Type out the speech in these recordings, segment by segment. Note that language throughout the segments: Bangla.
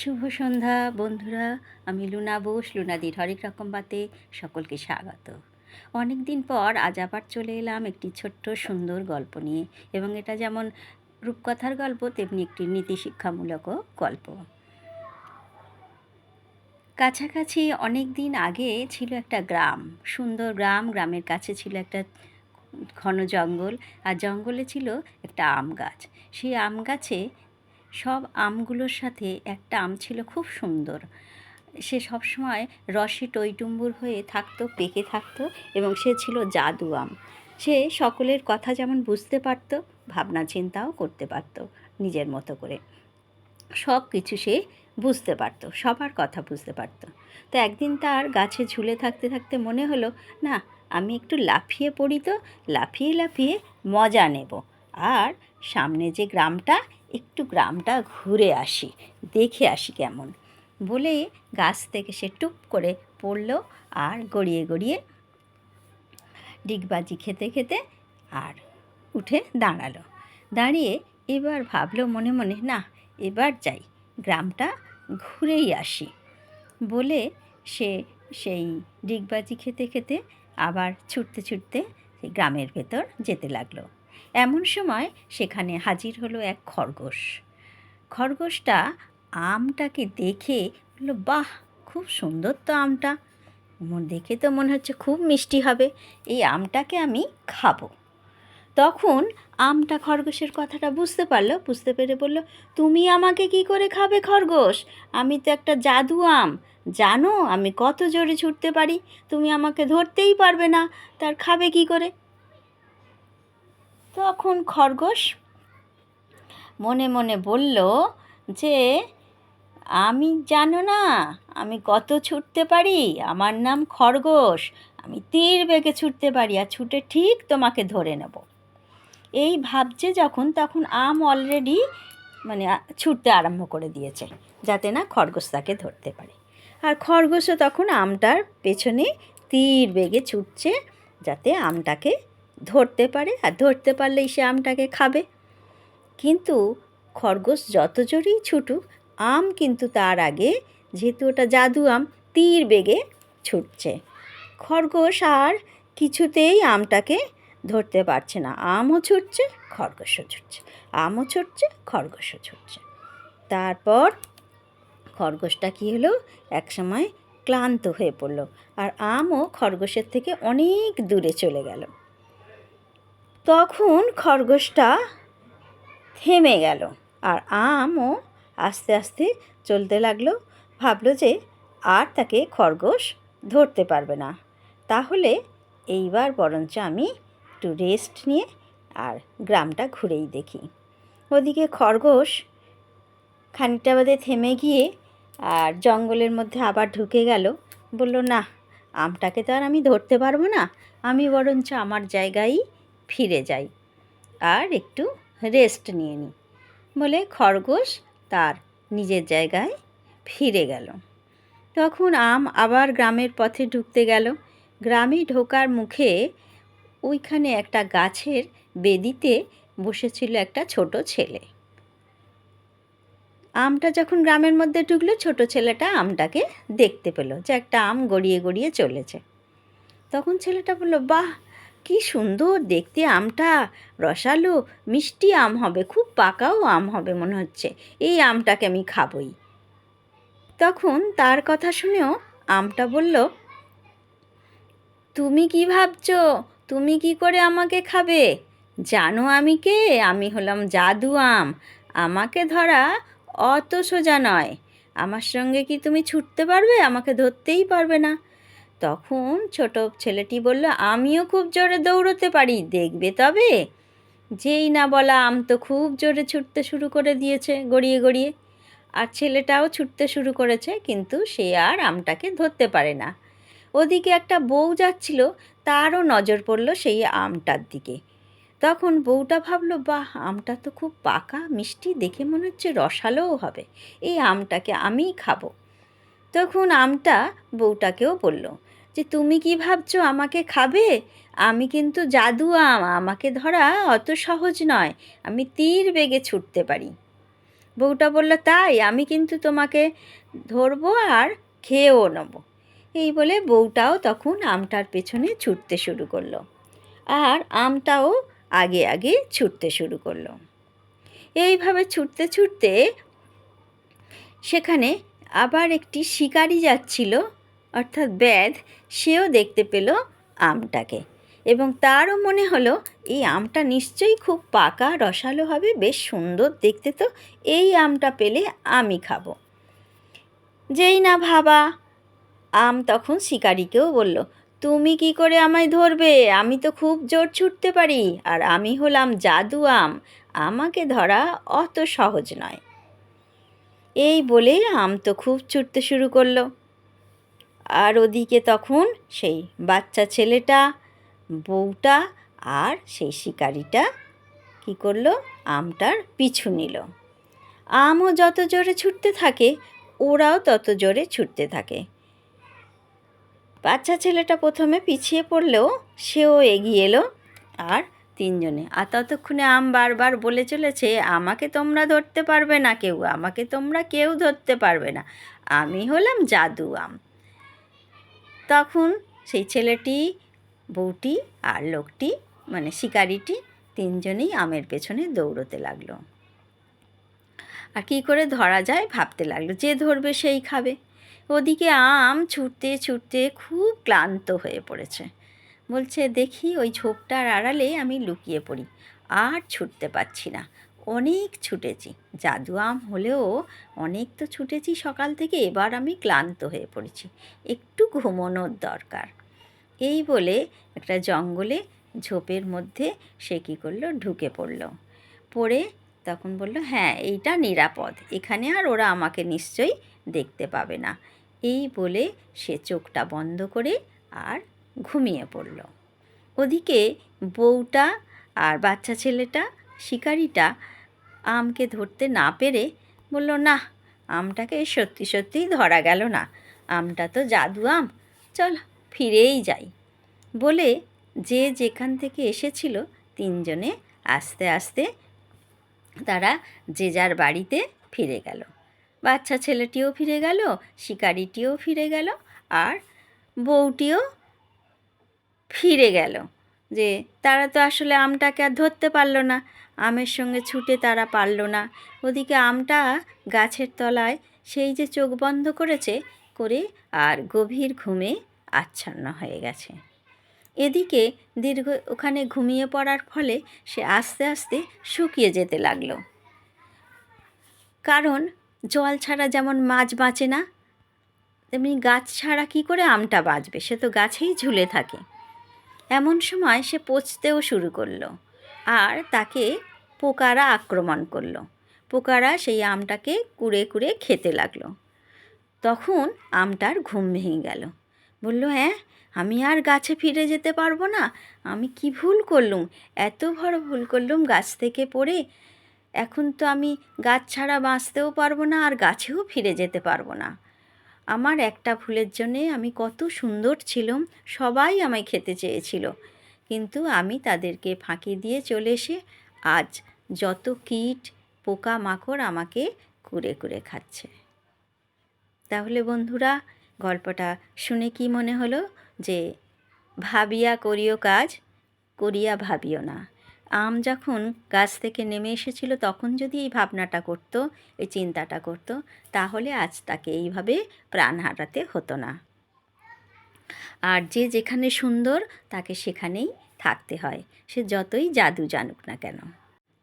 শুভ সন্ধ্যা বন্ধুরা, আমি লুনা বোস লুনাদির হরেক রকম বাতে সকলকে স্বাগত। অনেক দিন পর আজ আবার চলে এলাম একটি ছোট্ট সুন্দর গল্প নিয়ে এবং এটা যেমন রূপকথার গল্প, তেমনি একটি নীতি শিক্ষামূলকও গল্প। কাছাকাছি অনেক দিন আগে ছিল একটা গ্রাম, সুন্দর গ্রাম, গ্রামের কাছে ছিল একটা ঘন জঙ্গল, আর জঙ্গলে ছিল একটা আম গাছ। সেই আম গাছে সব আমগুলোর সাথে একটা আম ছিল খুব সুন্দর। সে সবসময় রসে টইটুম্বুর হয়ে থাকতো, পেকে থাকতো এবং সে ছিল জাদু আম। সে সকলের কথা যেমন বুঝতে পারতো, ভাবনা চিন্তাও করতে পারতো নিজের মতো করে। সব কিছু সে বুঝতে পারতো, সবার কথা বুঝতে পারতো। তো একদিন তার গাছে ঝুলে থাকতে থাকতে মনে হলো, না, আমি একটু লাফিয়ে পড়ি তো, লাফিয়ে লাফিয়ে মজা নেব। আর সামনে যে গ্রামটা একটু গ্রামটা ঘুরে আসি, দেখে আসি কেমন। বলে গাছ থেকে সে টুপ করে পড়ল আর গড়িয়ে গড়িয়ে ডিগবাজি খেতে খেতে আর উঠে দাঁড়াল। দাঁড়িয়ে এবার ভাবলো মনে মনে, না, এবার যাই, গ্রামটা ঘুরেই আসি। বলে সে সেই ডিগবাজি খেতে খেতে আবার ছুটতে ছুটতে গ্রামের ভেতর যেতে লাগল। এমন সময় সেখানে হাজির হলো এক খরগোশ। খরগোশটা আমটাকে দেখে বলল, বাহ, খুব সুন্দর তো আমটা। দেখে তো মনে হচ্ছে খুব মিষ্টি হবে। এই আমটাকে আমি খাব। তখন আমটা খরগোশের কথাটা বুঝতে পারল। বুঝতে পেরে বলল, তুমি আমাকে কি করে খাবে খরগোশ? আমি তো একটা জাদু আম। জানো, আমি কত জোরে ছুটতে পারি। তুমি আমাকে ধরতেই পারবে না। তার খাবে কি করে? তখন খরগোশ মনে মনে বলল যে, আমি জানো না, আমি কত ছুটতে পারি? আমার নাম খরগোশ। আমি তীর বেগে ছুটতে পারি আর ছুটে ঠিক তোমাকে ধরে নেব। এই ভাবছে যখন, তখন আম অলরেডি মানে ছুটতে আরম্ভ করে দিয়েছে, যাতে না খরগোশ তাকে ধরতে পারে। আর খরগোশও তখন আমটার পেছনে তীর বেগে ছুটছে, যাতে আমটাকে ধরতে পারে আর ধরতে পারলেই সে আমটাকে খাবে। কিন্তু খরগোশ যত জোরেই ছুটুক, আম কিন্তু তার আগে, যেহেতু ওটা জাদু আম, তীর বেগে ছুটছে। খরগোশ আর কিছুতেই আমটাকে ধরতে পারছে না। আমও ছুটছে, খরগোশও ছুটছে। আমও ছুটছে, খরগোশও ছুটছে। তারপর খরগোশটা কী হলো? একসময় ক্লান্ত হয়ে পড়ল। আর আমও খরগোশের থেকে অনেক দূরে চলে গেল। তখন খরগোশটা থেমে গেল আর আমও আস্তে আস্তে চলতে লাগল। ভাবলো যে আর তাকে খরগোশ ধরতে পারবে না। তাহলে এইবার বরঞ্চ আমি একটু রেস্ট নিয়ে আর গ্রামটা ঘুরেই দেখি। ওদিকে খরগোশ খানিকটা বাদে থেমে গিয়ে আর জঙ্গলের মধ্যে আবার ঢুকে গেল। বলল, না, আমটাকে তো আর আমি ধরতে পারব না। আমি বরঞ্চ আমার জায়গায় ফিরে যাই। আর একটু রেস্ট নিয়ে নিই বলে খরগোশ তার নিজের জায়গায় ফিরে গেল। তখন আম আবার গ্রামের পথে ঢুকতে গেল। গ্রামে ঢোকার মুখে ওইখানে একটা গাছের বেদিতে বসেছিল একটা ছোট ছেলে। আমটা যখন গ্রামের মধ্যে ঢুকলো, ছোট ছেলেটা আমটাকে দেখতে পেল যে একটা আম গড়িয়ে গড়িয়ে চলেছে। তখন ছেলেটা বলল, বাহ! কি সুন্দর দেখতে আমটা। রসালো মিষ্টি আম হবে, খুব পাকাও আম হবে মনে হচ্ছে। এই আমটাকে আমি খাবই। তখন তার কথা শুনেও আমটা বলল, তুমি কি ভাবছ? তুমি কি করে আমাকে খাবে? জানো আমি কে? আমি হলাম জাদু আম। আমাকে ধরা অত সোজা নয়। আমার সঙ্গে কি তুমি ছুটতে পারবে? আমাকে ধরতেই পারবে না। তখন ছোট ছেলেটি বলল, আমিও খুব জোরে দৌড়তে পারি, দেখবে তবে? যেই না বলা আম তো খুব জোরে ছুটতে শুরু করে দিয়েছে গড়িয়ে গড়িয়ে। আর ছেলেটাও ছুটতে শুরু করেছে, কিন্তু সে আর আমটাকে ধরতে পারে না। ওদিকে একটা বউ যাচ্ছিল, তারও নজর পড়ল সেই আমটার দিকে। তখন বউটা ভাবলো, বাহ, আমটা তো খুব পাকা, মিষ্টি, দেখে মনে হচ্ছে রসালোও হবে। এই আমটাকে আমিই খাব। তখন আমটা বউটাকেও বলল যে তুমি কি ভাবছ আমাকে খাবে? আমি কিন্তু জাদু আম আমাকে ধরা অত সহজ নয়, আমি তীর বেগে ছুটতে পারি। বউটা বলল, তাই, আমি কিন্তু তোমাকে ধরবো আর খেয়েও নেব। এই বলে বউটাও তখন আমটার পেছনে ছুটতে শুরু করল আর আমটাও আগে আগে ছুটতে শুরু করল। এইভাবে ছুটতে ছুটতে সেখানে আবার একটি শিকারি যাচ্ছিল অর্থাৎ ব্যাধ সেও দেখতে পেল আমটাকে। এবং তারও মনে হলো, এই আমটা নিশ্চয়ই খুব পাকা, রসালো হবে, বেশ সুন্দর দেখতে তো, এই আমটা পেলে আমি খাব। যেই না ভাবা, আম তখন শিকারিকেও বলল, তুমি কি করে আমায় ধরবে? আমি তো খুব জোর ছুটতে পারি, আর আমি হলাম জাদু আম। আমাকে ধরা অত সহজ নয়। এই বলে আম তো খুব ছুটতে শুরু করল। আর ওদিকে তখন সেই বাচ্চা ছেলেটা, বউটা আর সেই শিকারিটা কি করল? আমটার পিছু নিল। আমও যত জোরে ছুটতে থাকে, ওরাও তত জোরে ছুটতে থাকে। বাচ্চা ছেলেটা প্রথমে পিছিয়ে পড়লেও সেও এগিয়ে এলো আর তিনজনে। আর ততক্ষণে আম বারবার বলে চলেছে, আমাকে তোমরা ধরতে পারবে না কেউ, আমাকে তোমরা কেউ ধরতে পারবে না। আমি হলাম জাদু আম। তখন সেই ছেলেটি, বউটি আর লোকটি মানে শিকারিটি তিনজনেই আমের পেছনে দৌড়তে লাগল। আর কী করে ধরা যায় ভাবতে লাগল, যে ধরবে সেই খাবে। ওদিকে আম ছুটতে ছুটতে খুব ক্লান্ত হয়ে পড়েছে। বলছে, দেখি ওই ঝোপটার আড়ালে আমি লুকিয়ে পড়ি, আর ছুটতে পারছি না। অনেক ছুটেছি। জাদু আম হলেও অনেক তো ছুটেছি সকাল থেকে, এবার আমি ক্লান্ত হয়ে পড়েছি। একটু ঘুমোনোর দরকার। এই বলে একটা জঙ্গলে ঝোপের মধ্যে সে কী করল, ঢুকে পড়ল। পড়ে তখন বলল হ্যাঁ এইটা নিরাপদ। এখানে আর ওরা আমাকে নিশ্চয়ই দেখতে পাবে না। এই বলে সে চোখটা বন্ধ করে আর ঘুমিয়ে পড়ল। ওদিকে বউটা আর বাচ্চা ছেলেটা শিকারিটা আমকে ধরতে না পেরে বলল, না, আমটাকে সত্যি সত্যিই ধরা গেল না। আমটা তো জাদু আম। চল ফিরেই যাই। বলে যে যেখান থেকে এসেছিল তিনজনে আস্তে আস্তে তারা যে যার বাড়িতে ফিরে গেল। বাচ্চা ছেলেটিও ফিরে গেল, শিকারিটিও ফিরে গেল, আর বউটিও ফিরে গেল। যে তারা তো আসলে আমটাকে আর ধরতে পারল না। আমের সঙ্গে ছুটে তারা পারল না। ওদিকে আমটা গাছের তলায় সেই যে চোখ বন্ধ করেছে, করে আর গভীর ঘুমে আচ্ছন্ন হয়ে গেছে। এদিকে দীর্ঘ ওখানে ঘুমিয়ে পড়ার ফলে সে আস্তে আস্তে শুকিয়ে যেতে লাগল। কারণ জল ছাড়া যেমন মাছ বাঁচে না, তেমনি গাছ ছাড়া কী করে আমটা বাঁচবে? সে তো গাছেই ঝুলে থাকে। এমন সময় সে পচতেও শুরু করল আর তাকে পোকারা আক্রমণ করল। পোকারা সেই আমটাকে কুড়ে কুড়ে খেতে লাগল। তখন আমটার ঘুম ভেঙে গেল। বলল হ্যাঁ আমি আর গাছে ফিরে যেতে পারব না। আমি কি ভুল করলুম? এত বড় ভুল করলুম গাছ থেকে পড়ে। এখন তো আমি গাছ ছাড়া বাঁচতেও পারব না আর গাছেও ফিরে যেতে পারব না। আমার একটা ভুলের জন্যে আমি কত সুন্দর ছিলাম, সবাই আমায় খেতে চেয়েছিল। কিন্তু আমি তাদেরকে ফাঁকি দিয়ে চলে এসে আজ যত কীট পোকা মাকড় আমাকে কুড়ে কুড়ে খাচ্ছে। তাহলে বন্ধুরা, গল্পটা শুনে কি মনে হলো? যে, ভাবিয়া করিও কাজ, করিয়া ভাবিও না। আম যখন গাছ থেকে নেমে এসেছিল, তখন যদি এই ভাবনাটা করত, এই চিন্তাটা করত, তাহলে আজ তাকে এইভাবে প্রাণ হারাতে হতো না। আর যে যেখানে সুন্দর, তাকে সেখানেই থাকতে হয়। সে যতই জাদু জানুক না কেন।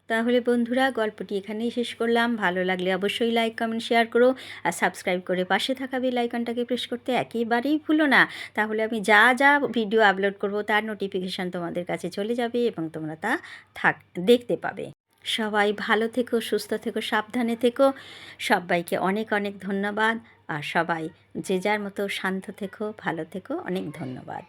তাহলে বন্ধুরা, গল্পটি এখানেই শেষ করলাম। ভালো লাগলে অবশ্যই লাইক কমেন্ট শেয়ার করো আর সাবস্ক্রাইব করে পাশে থাকা বেল আইকনটাকে প্রেস করতে একেবারেই ভুলো না। তাহলে আমি যা যা ভিডিও আপলোড করব তার নোটিফিকেশান তোমাদের কাছে চলে যাবে এবং তোমরা তা থাক, দেখতে পাবে। সবাই ভালো থেকো, সুস্থ থেকো, সাবধানে থেকো। সবাইকে অনেক অনেক ধন্যবাদ। আর সবাই যে যার মতো শান্ত থেকো, ভালো থেকো। অনেক ধন্যবাদ।